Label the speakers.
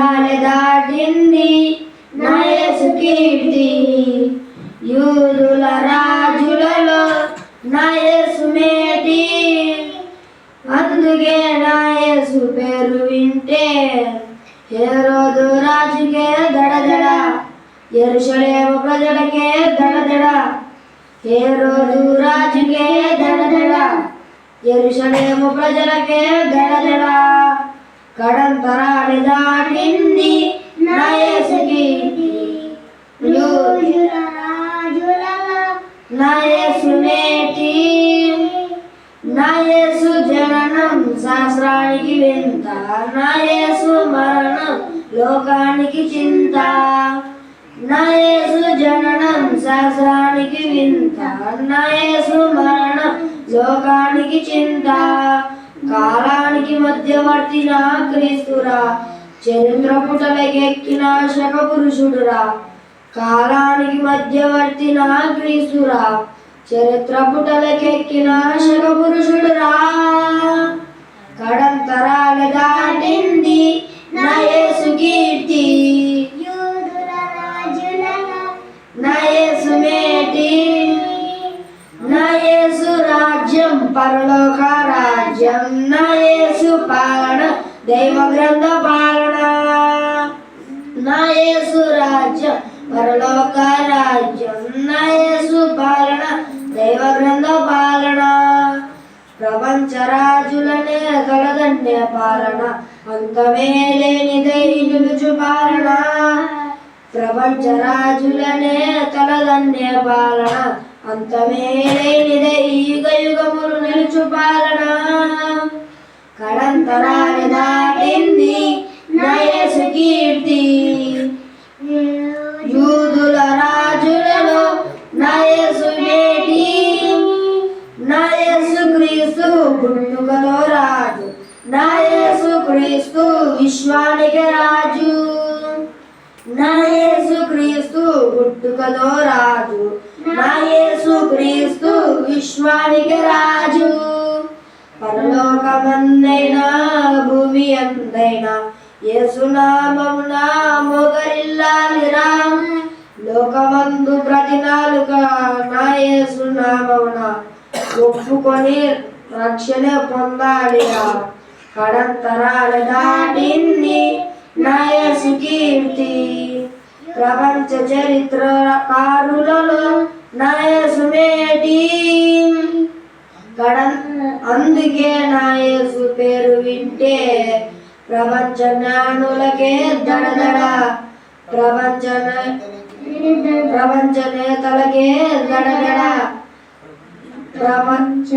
Speaker 1: దేహాలు దాటింది నయసు కీర్తి. యూదుల రాజులలో నయసు మేటి. అందుకే నయసు పేరు వింటే ఏ రోజు రాజుకే దడదడ ఎరుషలేము ప్రజలకే దడదడ. ఏ రోజు రాజుకే దడదడ ఎరుషలేము ప్రజలకే దడదడ. కడంతరాన్ని దాటింది
Speaker 2: నా యేసుకి
Speaker 1: నేటి నా జననం శాస్త్రానికి వింత నయసు మరణం లోకానికి చింత నయేసు జననం శాస్త్రానికి వింత నయేసు మరణం లోకానికి చింత. కాల మధ్యవర్తి నా క్రీస్తురా? చరిత్ర పుటలకెక్కిన శక పురుషుడురా కాలానికి మధ్యవర్తి నా క్రీస్తురా? చరిత్ర పుటలకెక్కిన శక పురుషుడురా కడంతరాల దాటింది నా యేసు కీర్తి. నా యేసు మేటి. నా యేసు రాజ్యం పరలోక రాజ్యం యేసు పాలన దైవ గ్రంథ పాలన. నా యేసు రాజ్యం పరలోక రాజ్యం. యేసు పాలన దైవ గ్రంథ పాలన. ప్రపంచ రాజులనే కలదండే పాలన అంతమే లేనిదై నిలుచు పాలన. ప్రపంచ రాజులనే తలదన్నే పాలన అంతమే లేని క్రీస్తు విశ్వానికి రాజు. నా యేసు క్రీస్తు పుట్టుకలో రాజు.
Speaker 2: నా యేసు క్రీస్తు
Speaker 1: విశ్వానికి రాజు. పరలోకమందైనా భూమి అందైనా యేసునామమున మొగరిల్లాలిరా లోకమందు ప్రతి నాలుక నా యేసునామమున ఒప్పుకొని రక్షణ పొందాలిరా కడంతరాల దాటింది నా యేసు కీర్తి
Speaker 2: ప్రపంచ
Speaker 1: చరిత్రకారులలో నా యేసు మేటి కడం అందుకే నా యేసు పేరు వింటే ప్రపంచ జ్ఞానులకే దడదడ. ప్రపంచ
Speaker 2: ప్రపంచ
Speaker 1: నేతలకే దడదడ.
Speaker 2: ప్రపంచ